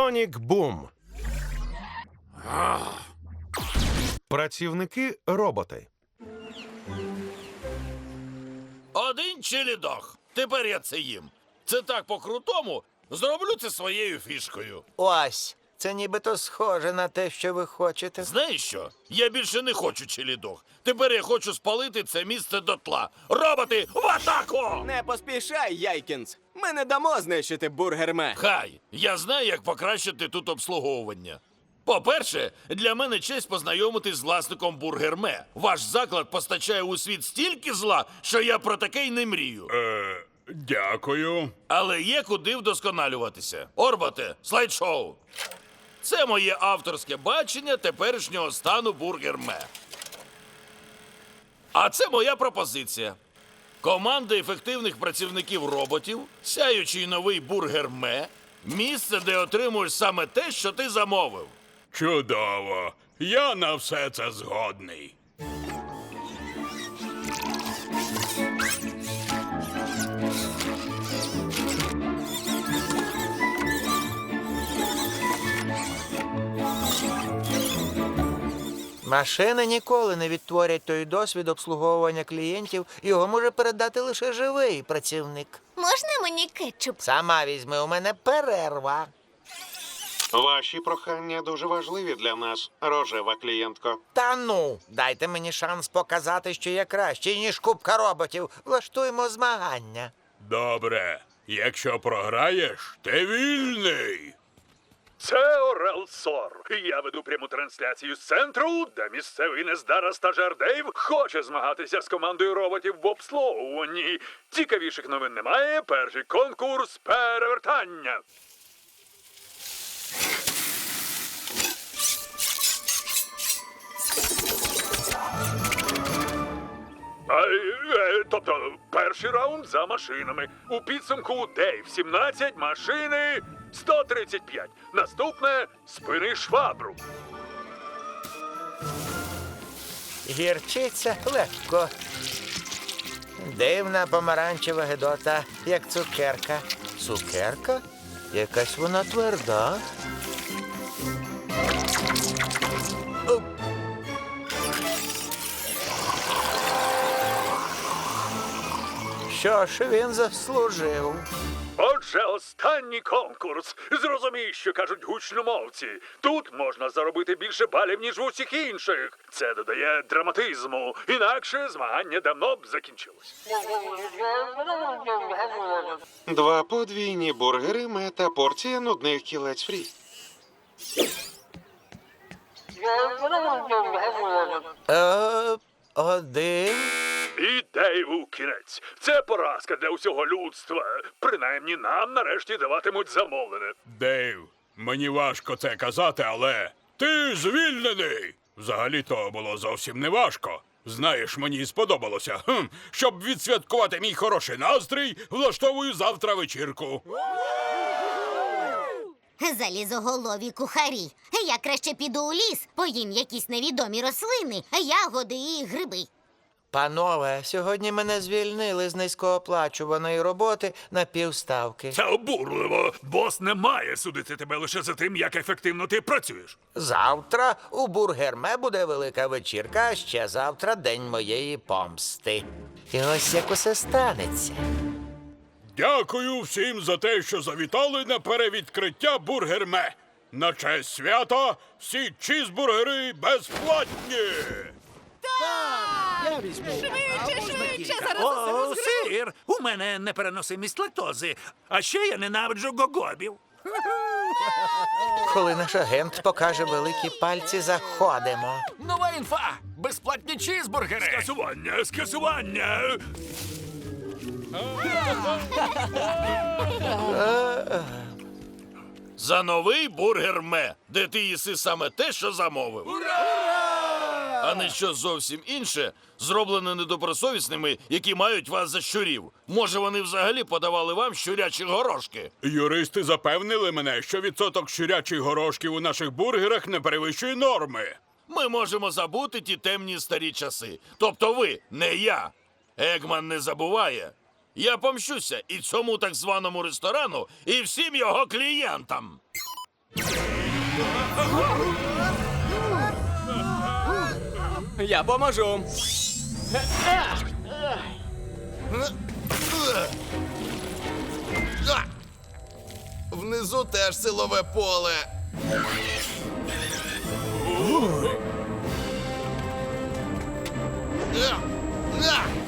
Сонік Бум. Працівники роботи. Один челідох. Тепер я це їм. Це так по-крутому. Зроблю це своєю фішкою. Ось, це нібито схоже на те, що ви хочете. Знаєш що? Я більше не хочу челідох. Тепер я хочу спалити це місце дотла. Роботи в атаку! Не поспішай, Яйкінс. Ми не дамо знищити бургерме. Хай, я знаю, як покращити тут обслуговування. По-перше, для мене честь познайомитись з власником бургерме. Ваш заклад постачає у світ стільки зла, що я про таке й не мрію. Е, дякую. Але є куди вдосконалюватися. Орбате, слайд-шоу. Це моє авторське бачення теперішнього стану бургерме. А це моя пропозиція. Команда ефективних працівників роботів, сяючий новий бургерме, місце, де отримуєш саме те, що ти замовив. Чудово. Я на все це згодний. Машини ніколи не відтворять той досвід обслуговування клієнтів, його може передати лише живий працівник. Можна мені кетчуп? Сама візьми, у мене перерва. Ваші прохання дуже важливі для нас, рожева клієнтко. Та ну, дайте мені шанс показати, що я кращий, ніж кубка роботів. Влаштуємо змагання. Добре. Якщо програєш, ти вільний. Це Орел Сор. Я веду пряму трансляцію з центру, де місцевий нездара стажер Дейв хоче змагатися з командою роботів в обслуговуванні. Цікавіших новин немає. Перший конкурс перевертання. А, е, тобто, перший раунд за машинами. У підсумку Дейв 17, машини 135. Наступне спини швабру. Гірчиця легко. Дивна помаранчева гидота, як цукерка. Цукерка? Якась вона тверда. Що ж він заслужив? Отже, останній конкурс. Зрозумій, що кажуть гучномовці. Тут можна заробити більше балів, ніж в усіх інших. Це додає драматизму. Інакше змагання давно б закінчилось. Два подвійні бургери, мета порція нудних кілець фрі. Е, один. І Дейву кінець. Це поразка для усього людства. Принаймні нам нарешті даватимуть замовлене. Дейв, мені важко це казати, але ти звільнений. Взагалі-то було зовсім не важко. Знаєш, мені сподобалося. Хм, щоб відсвяткувати мій хороший настрій, влаштовую завтра вечірку. Залізоголові кухарі. Я краще піду у ліс, поїм якісь невідомі рослини, ягоди і гриби. Панове, сьогодні мене звільнили з низькооплачуваної роботи на півставки. Це обурливо. Бос не має судити тебе лише за тим, як ефективно ти працюєш. Завтра у бургерме буде велика вечірка, а ще завтра день моєї помсти. І ось як усе станеться. Дякую всім за те, що завітали на перевідкриття бургерме. На честь свята всі чізбургери безплатні. О, сир! У мене непереносимість лактози. А ще я ненавиджу гогобів. Коли наш агент покаже великі пальці, заходимо. Нова інфа! Безплатні чізбургери! Скасування, скасування. За новий бургер ме, де ти їси саме те, що замовив. А не щось зовсім інше, зроблене недобросовісними, які мають вас за щурів. Може, вони взагалі подавали вам щурячі горошки. Юристи запевнили мене, що відсоток щурячих горошків у наших бургерах не перевищує норми. Ми можемо забути ті темні старі часи. Тобто ви, не я. Егман не забуває. Я помщуся і цьому так званому ресторану, і всім його клієнтам. Я поможу. Внизу теж силове поле. А!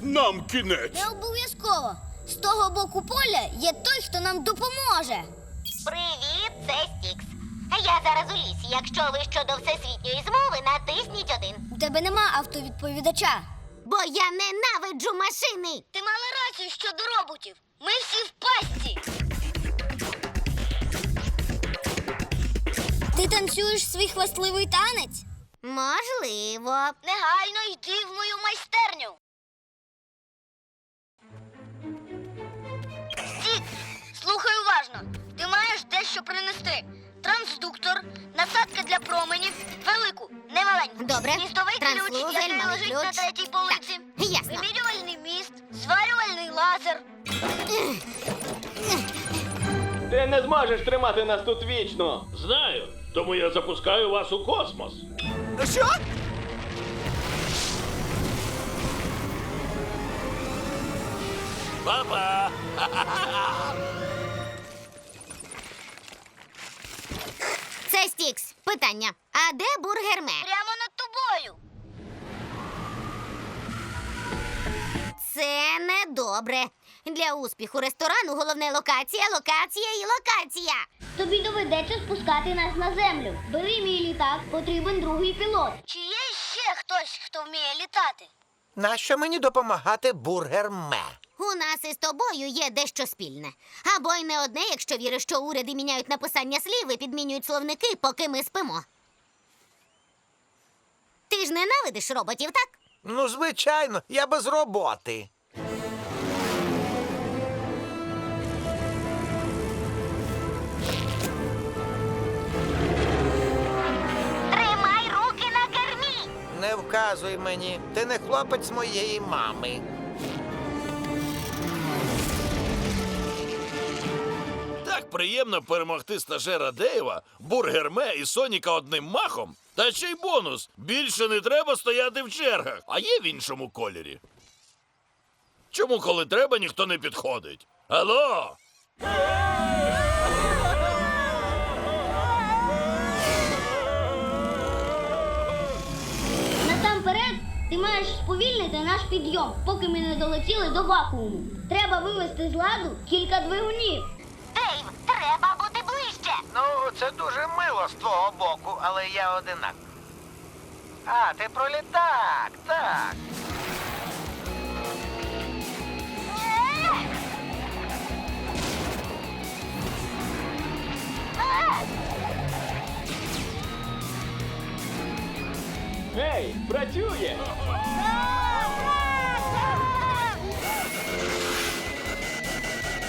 Нам кінець. Не обов'язково. З того боку поля є той, хто нам допоможе. Привіт, це Стікс. Я зараз у лісі. Якщо ви щодо всесвітньої змови, натисніть один. У тебе нема автовідповідача. Бо я ненавиджу машини. Ти мала рацію щодо роботів. Ми всі в пастці. Ти танцюєш свій хвастливий танець? Можливо. Негайно йди в мою майстерню. Стік, слухай уважно. Ти маєш дещо принести. Трансдуктор, насадка для променів, велику, не маленьку. Добре. Містовий ключ, який лежить на третій полиці. Так, ясно. Вимірювальний міст, зварювальний лазер. Ти не зможеш тримати нас тут вічно. Знаю, тому я запускаю вас у космос. Що? Па-па! Це Стікс. Питання. А де бургерме? Прямо над тобою. Це недобре. Для успіху ресторану головне локація, локація і локація. Тобі доведеться спускати нас на землю. Бери мій літак, потрібен другий пілот. Чи є ще хтось, хто вміє літати? Нащо мені допомагати бургерме? У нас із тобою є дещо спільне. Або й не одне, якщо віриш, що уряди міняють написання слів і підмінюють словники, поки ми спимо. Ти ж ненавидиш роботів, так? Ну, звичайно, я без роботи. Не вказуй мені, ти не хлопець моєї мами. Так приємно перемогти стажера Дейва, бургерме і Соніка одним махом. Та ще й бонус. Більше не треба стояти в чергах, а є в іншому кольорі. Чому, коли треба, ніхто не підходить? Алло? Ти маєш сповільнити наш підйом, поки ми не долетіли до вакууму. Треба вивести з ладу кілька двигунів. Дейв, треба бути ближче. Ну, це дуже мило з твого боку, але я одинак. А, ти про літак, так. Гей, працює!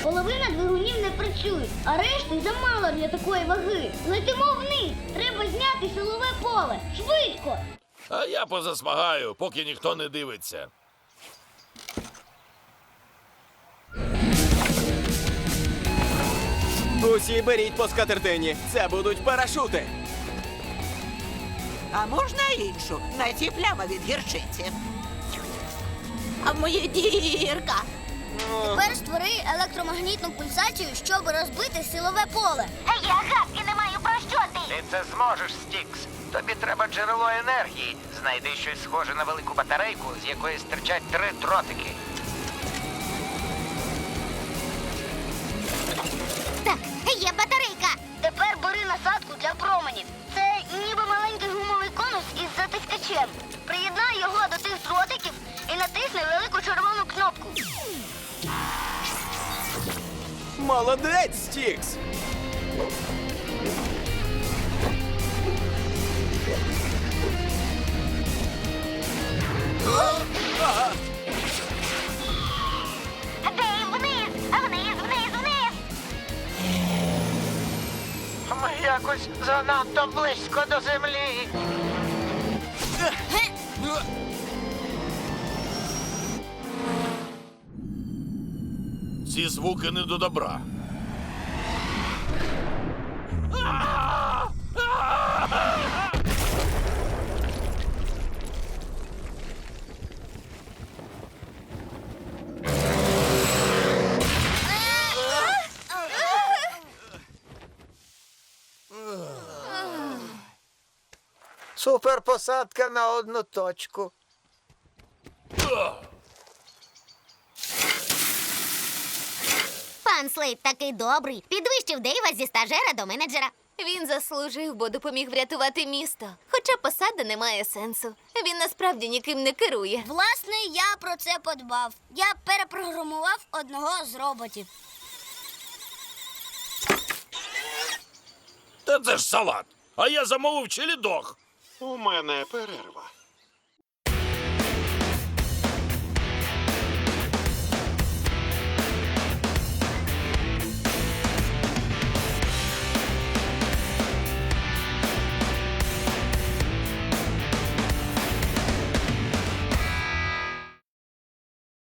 Половина двигунів не працюють, а решти замало для такої ваги. Летимо вниз. Треба зняти силове поле. Швидко. А я позасмагаю, поки ніхто не дивиться. Усі беріть по скатертині. Це будуть парашути. А можна іншу? На ці пляма від гірчиці. А моє дірка. Тепер створи електромагнітну пульсацію, щоб розбити силове поле. Я гадки не маю про що ти. Ти це зможеш, Стікс. Тобі треба джерело енергії. Знайди щось схоже на велику батарейку, з якої стирчать три дротики. Так, є батарейка. шість ротиків і натисне велику червону кнопку. Молодець, Стікс! Дейв, вниз, вниз, вниз, вниз. Ми якось занадто близько до землі. Ці звуки не до добра. Суперпосадка на одну точку. Пан такий добрий. Підвищив Дейва зі стажера до менеджера. Він заслужив, бо допоміг врятувати місто. Хоча посада не має сенсу. Він насправді ніким не керує. Власне, я про це подбав. Я перепрограмував одного з роботів. Та це ж салат. А я замовив челідох. У мене перерва.